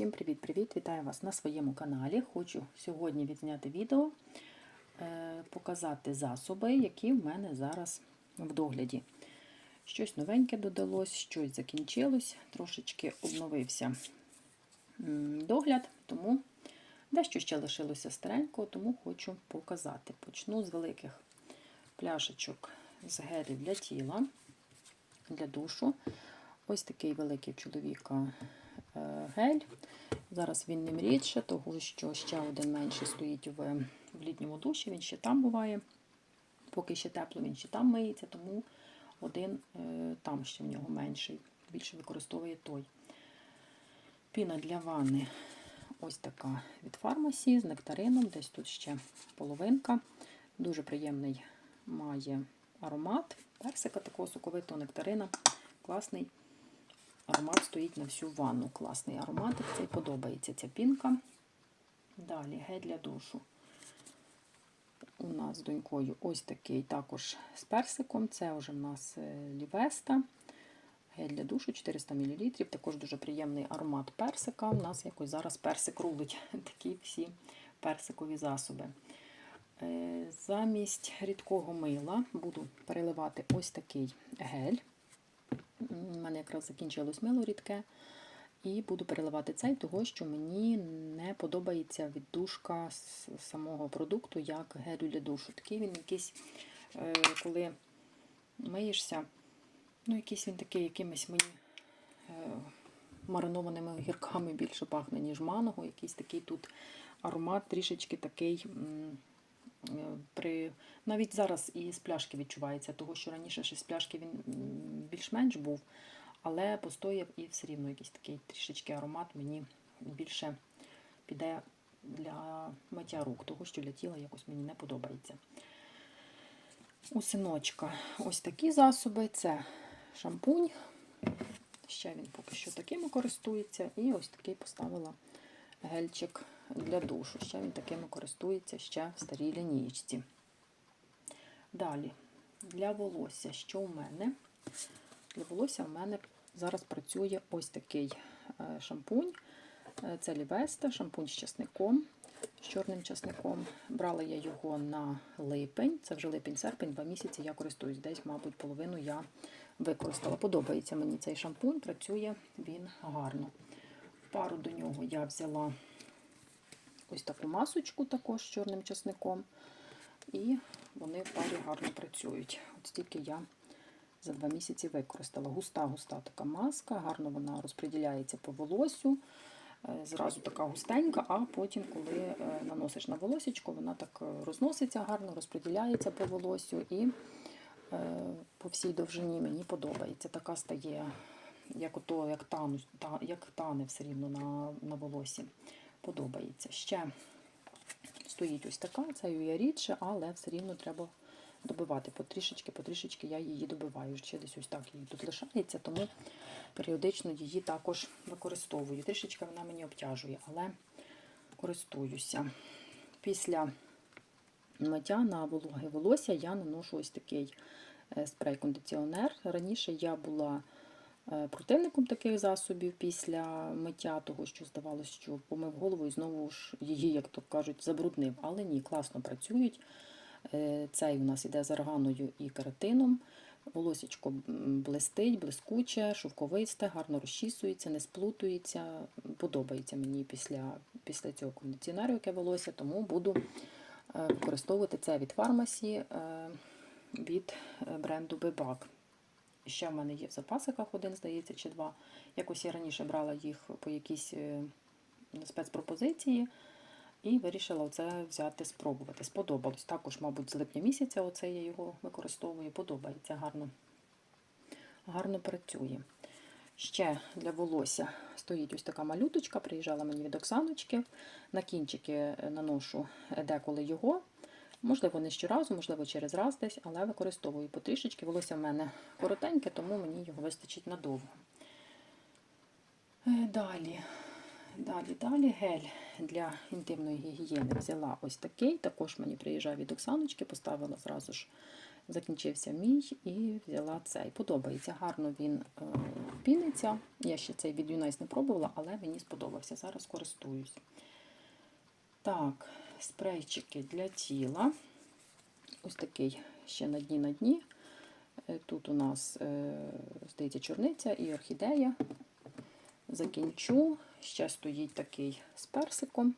Всім привіт-привіт! Вітаю вас на своєму каналі. Хочу сьогодні відзняти відео, е, показати засоби, які в мене зараз в догляді. Щось новеньке додалось, щось закінчилось, трошечки обновився догляд, тому дещо ще лишилося старенького, тому хочу показати. Почну з великих пляшечок з гелів для тіла, для душу. Ось такий великий чоловіка гель. Зараз він ним рідше, тому що ще один менший стоїть в, в літньому душі, він ще там буває. Поки ще тепло, він ще там миється, тому один е, там ще в нього менший. Більше використовує той. Піна для ванни ось така від фармасі з нектарином, десь тут ще половинка. Дуже приємний має аромат. Персика такого соковитого нектарина. Класний аромат стоїть на всю ванну. Класний ароматик. Цей подобається ця пінка. Далі гель для душу. У нас з донькою ось такий також з персиком. Це вже в нас лівеста. Гель для душу 400 мл. Також дуже приємний аромат персика. У нас якось зараз персик рулить. Такі всі персикові засоби. Замість рідкого мила буду переливати ось такий гель. У мене якраз закінчилось мило рідке. І буду переливати цей, того що мені не подобається віддушка з самого продукту, як гелю для душу. Такий він якийсь, коли миєшся, ну якийсь він такий якимись мені маринованими огірками більше пахне, ніж маного. Якийсь такий тут аромат трішечки такий. При... Навіть зараз і з пляшки відчувається, того що раніше ще з пляшки він більш-менш був, але постояв і все рівно якийсь такий трішечки аромат мені більше піде для миття рук, того що для тіла якось мені не подобається. У синочка ось такі засоби це шампунь. Ще він поки що такими користується. І ось такий поставила гельчик для душу. Ще він такими користується ще в старій лінієчці. Далі, для волосся, що у мене? Для волосся в мене зараз працює ось такий шампунь. Це Лівеста, шампунь з часником, з чорним часником. Брала я його на липень, це вже липень-серпень, два місяці я користуюсь. Десь, мабуть, половину я використала. Подобається мені цей шампунь, працює він гарно. Пару до нього я взяла ось таку масочку також з чорним часником. І вони в парі гарно працюють. От стільки я за два місяці використала. Густа-густа така маска, гарно вона розподіляється по волосю. Зразу така густенька, а потім, коли наносиш на волосечко, вона так розноситься гарно, розподіляється по волосю і по всій довжині мені подобається. Така стає, як ото, як тану, як тане все рівно на, на волосі. Подобається. Ще стоїть ось така, це я рідше, але все рівно треба добивати. Потрішечки, потрішечки я її добиваю. Ще десь ось так її тут лишається, тому періодично її також використовую. Трішечки вона мені обтяжує, але користуюся. Після миття на вологе волосся я наношу ось такий спрей-кондиціонер. Раніше я була противником таких засобів після миття того, що здавалося, що помив голову і знову ж її, як то кажуть, забруднив. Але ні, класно працюють. Цей у нас іде з арганою і кератином. Волосечко блистить, блискуче, шовковисте, гарно розчісується, не сплутується. Подобається мені після після цього кондиціонеру, яке волосся, тому буду використовувати це від фармасі від бренду Бебак. Ще в мене є в запасиках один, здається, чи два. Якось я раніше брала їх по якійсь спецпропозиції і вирішила оце взяти, спробувати. Сподобалось. Також, мабуть, з липня місяця оце я його використовую. Подобається, гарно, гарно працює. Ще для волосся стоїть ось така малюточка, приїжджала мені від Оксаночки. На кінчики наношу деколи його. Можливо, не щоразу, можливо, через раз десь, але використовую потрішечки. Волосся в мене коротеньке, тому мені його вистачить надовго. Далі, далі, далі гель для інтимної гігієни взяла ось такий. Також мені приїжджає від Оксаночки, поставила зразу ж закінчився мій і взяла цей. Подобається. Гарно він е, піниться. Я ще цей від Юнайс не пробувала, але мені сподобався. Зараз користуюсь. Так, спрейчики для тіла. Ось такий ще на дні на дні. Е, Тут у нас, е, здається, чорниця і орхідея. Закінчу. Ще стоїть такий з персиком.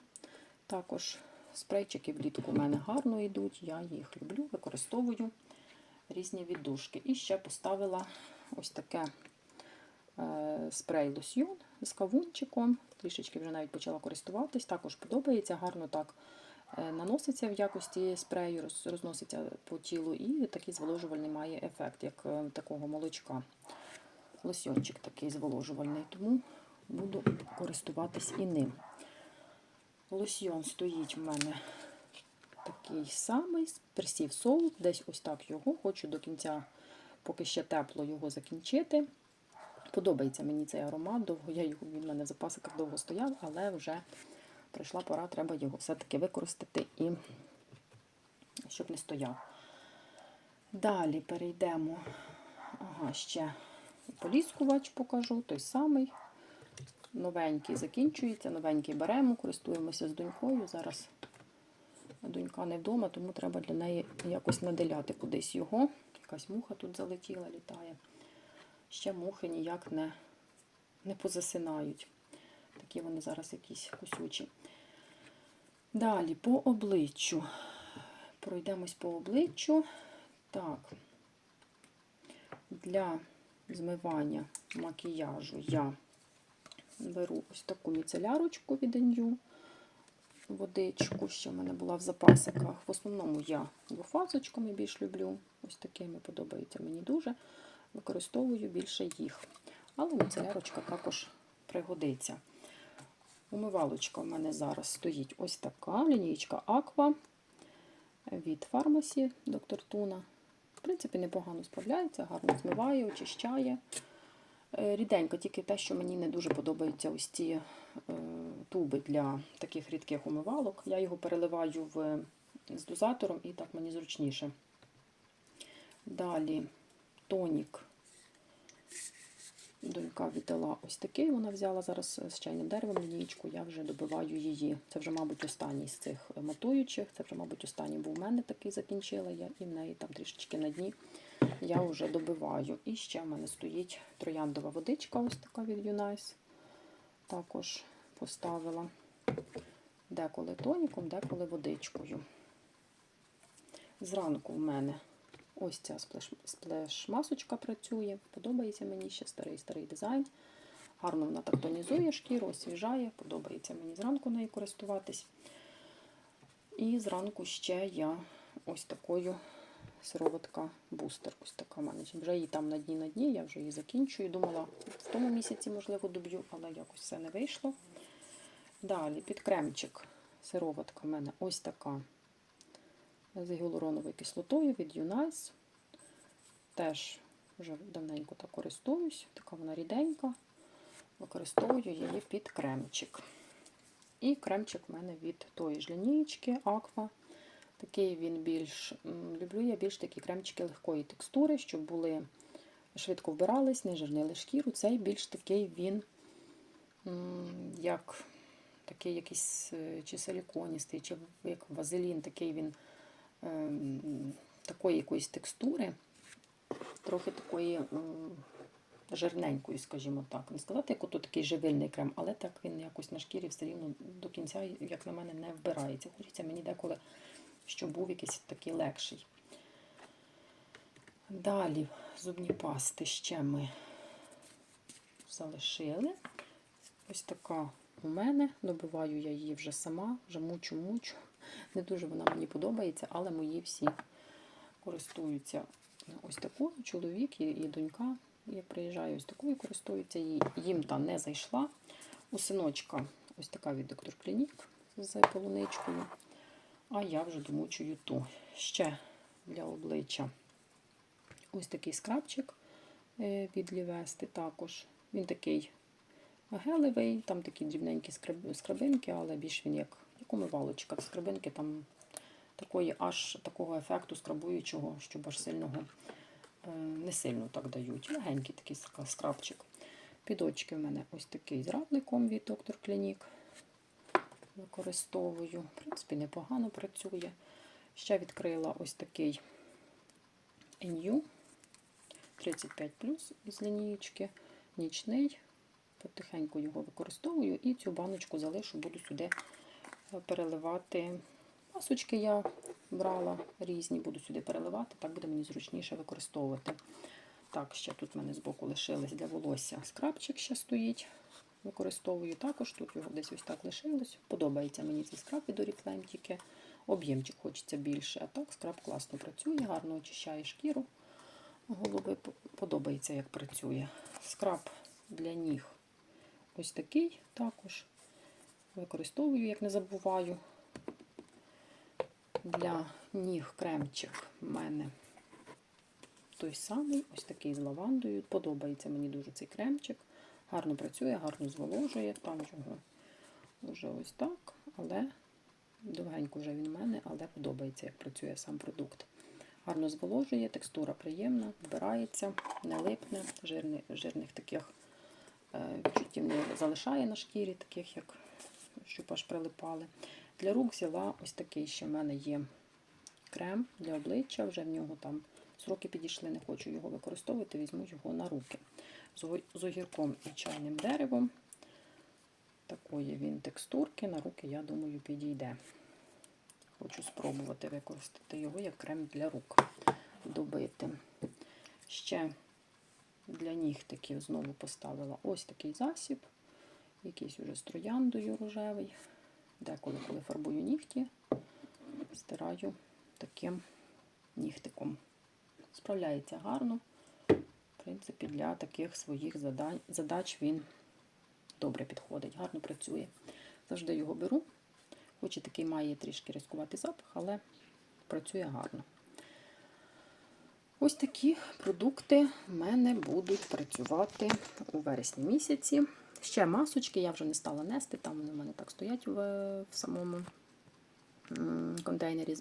Також спрейчики влітку у мене гарно йдуть. Я їх люблю, використовую різні віддушки. І ще поставила ось таке е, спрей лосьйон з кавунчиком. Трішечки вже навіть почала користуватись. Також подобається, гарно так наноситься в якості спрею, розноситься по тілу і такий зволожувальний має ефект, як е, такого молочка. Лосьончик такий зволожувальний, тому буду користуватись і ним. Лосьйон стоїть в мене такий самий, персів соут, десь ось так його. Хочу до кінця, поки ще тепло, його закінчити. Подобається мені цей аромат, довго я його він в мене в запасиках довго стояв, але вже прийшла пора, треба його все-таки використати і щоб не стояв. Далі перейдемо. Ага, ще поліскувач покажу, той самий. Новенький закінчується, новенький беремо, користуємося з донькою. Зараз донька не вдома, тому треба для неї якось наделяти кудись його. Якась муха тут залетіла, літає. Ще мухи ніяк не, не позасинають. Такі вони зараз якісь кусючі. Далі по обличчю. Пройдемось по обличчю. Так, для змивання макіяжу я беру ось таку міцелярочку від Анью, водичку, що в мене була в запасиках. В основному я двофазочками більш люблю. Ось такими подобається мені дуже. Використовую більше їх. Але міцелярочка також пригодиться. Умивалочка в мене зараз стоїть ось така лінійка Aqua від фармасі доктор Туна. В принципі, непогано справляється, гарно змиває, очищає. Е, Ріденько, тільки те, що мені не дуже подобаються ось ці е, туби для таких рідких умивалок. Я його переливаю в, з дозатором і так мені зручніше. Далі тонік. Донька віддала ось такий, вона взяла зараз з чайним деревом лінійку, я вже добиваю її. Це вже, мабуть, останній з цих матуючих. Це вже, мабуть, останній був у мене такий закінчила я, і в неї там трішечки на дні я вже добиваю. І ще в мене стоїть трояндова водичка, ось така від Юнайс. Також поставила деколи тоніком, деколи водичкою. Зранку в мене ось ця сплеш- сплеш-масочка працює. Подобається мені ще старий-старий дизайн. Гарно вона так тонізує шкіру, освіжає. Подобається мені зранку нею користуватись. І зранку ще я ось такою сироватка бустер. Ось така мене. Вже її там на дні на дні, я вже її закінчую. Думала, в тому місяці, можливо, доб'ю, але якось все не вийшло. Далі під кремчик. Сироватка в мене ось така з гіалуроновою кислотою від Юнайс. Теж вже давненько так користуюсь. Така вона ріденька. Використовую її під кремчик. І кремчик в мене від тої ж лінійки Aqua. Такий він більш люблю я більш такі кремчики легкої текстури, щоб були швидко вбирались, не жирнили шкіру. Цей більш такий він, як такий якийсь е, чи силіконістий, чи як вазелін, такий він такої якоїсь текстури, трохи такої жирненької, скажімо так. Не сказати, як ото такий живильний крем, але так він якось на шкірі все рівно до кінця, як на мене, не вбирається. Хочеться мені деколи, щоб був якийсь такий легший. Далі зубні пасти ще ми залишили. Ось така у мене. Добиваю я її вже сама, вже мучу-мучу. Не дуже вона мені подобається, але мої всі користуються ось такою. Чоловік і, і донька. Я приїжджаю ось такою, користуються їй. Їм та не зайшла. У синочка ось така від доктор Клінік з полуничкою. А я вже домучую ту. Ще для обличчя ось такий скрабчик е, від Лівести також. Він такий гелевий, там такі дрібненькі скрабинки, але більш він як, як умивалочка. Скрабинки там такої аж такого ефекту скрабуючого, щоб аж сильного е, не сильно так дають. Легенький такий скрабчик. Під очки в мене ось такий з равликом від Доктор Клінік. Використовую. В принципі, непогано працює. Ще відкрила ось такий NU 35 із лінієчки. Нічний. Потихеньку його використовую і цю баночку залишу, буду сюди е, переливати. Масочки я брала різні, буду сюди переливати, так буде мені зручніше використовувати. Так, ще тут в мене збоку лишилось для волосся скрабчик ще стоїть. Використовую також, тут його десь ось так лишилось. Подобається мені цей скраб від Oriflame, тільки об'ємчик хочеться більше. А так скраб класно працює, гарно очищає шкіру. Голови подобається, як працює. Скраб для ніг ось такий також. Використовую, як не забуваю. Для ніг кремчик в мене той самий, ось такий з лавандою. Подобається мені дуже цей кремчик. Гарно працює, гарно зволожує. Там його вже ось так, але довгенько вже він в мене, але подобається, як працює сам продукт. Гарно зволожує, текстура приємна, вбирається, не липне, жирних, жирних таких відчуттів не залишає на шкірі, таких як щоб аж прилипали. Для рук взяла ось такий, що в мене є крем для обличчя, вже в нього там сроки підійшли, не хочу його використовувати, візьму його на руки. З огірком і чайним деревом. Такої він текстурки, на руки, я думаю, підійде. Хочу спробувати використати його як крем для рук. Добити. Ще для нігтиків знову поставила ось такий засіб, якийсь уже з трояндою рожевий. Деколи, коли фарбую нігті, стираю таким нігтиком. Справляється гарно. В принципі, для таких своїх задач, він добре підходить, гарно працює. Завжди його беру. Хоч і такий має трішки різкуватий запах, але працює гарно. Ось такі продукти в мене будуть працювати у вересні місяці. Ще масочки я вже не стала нести, там вони в мене так стоять в, в самому контейнері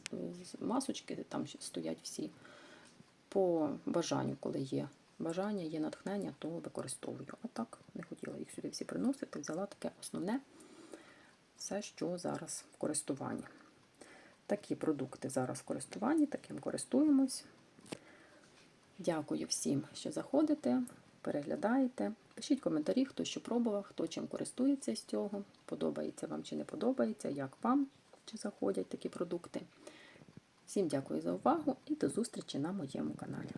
масочки, там стоять всі по бажанню, коли є бажання, є натхнення, то використовую. А так не хотіла їх сюди всі приносити, взяла таке основне, все, що зараз в користуванні. Такі продукти зараз в користуванні, таким користуємось. Дякую всім, що заходите, переглядаєте. Пишіть коментарі, хто що пробував, хто чим користується з цього, подобається вам чи не подобається, як вам чи заходять такі продукти. Всім дякую за увагу і до зустрічі на моєму каналі.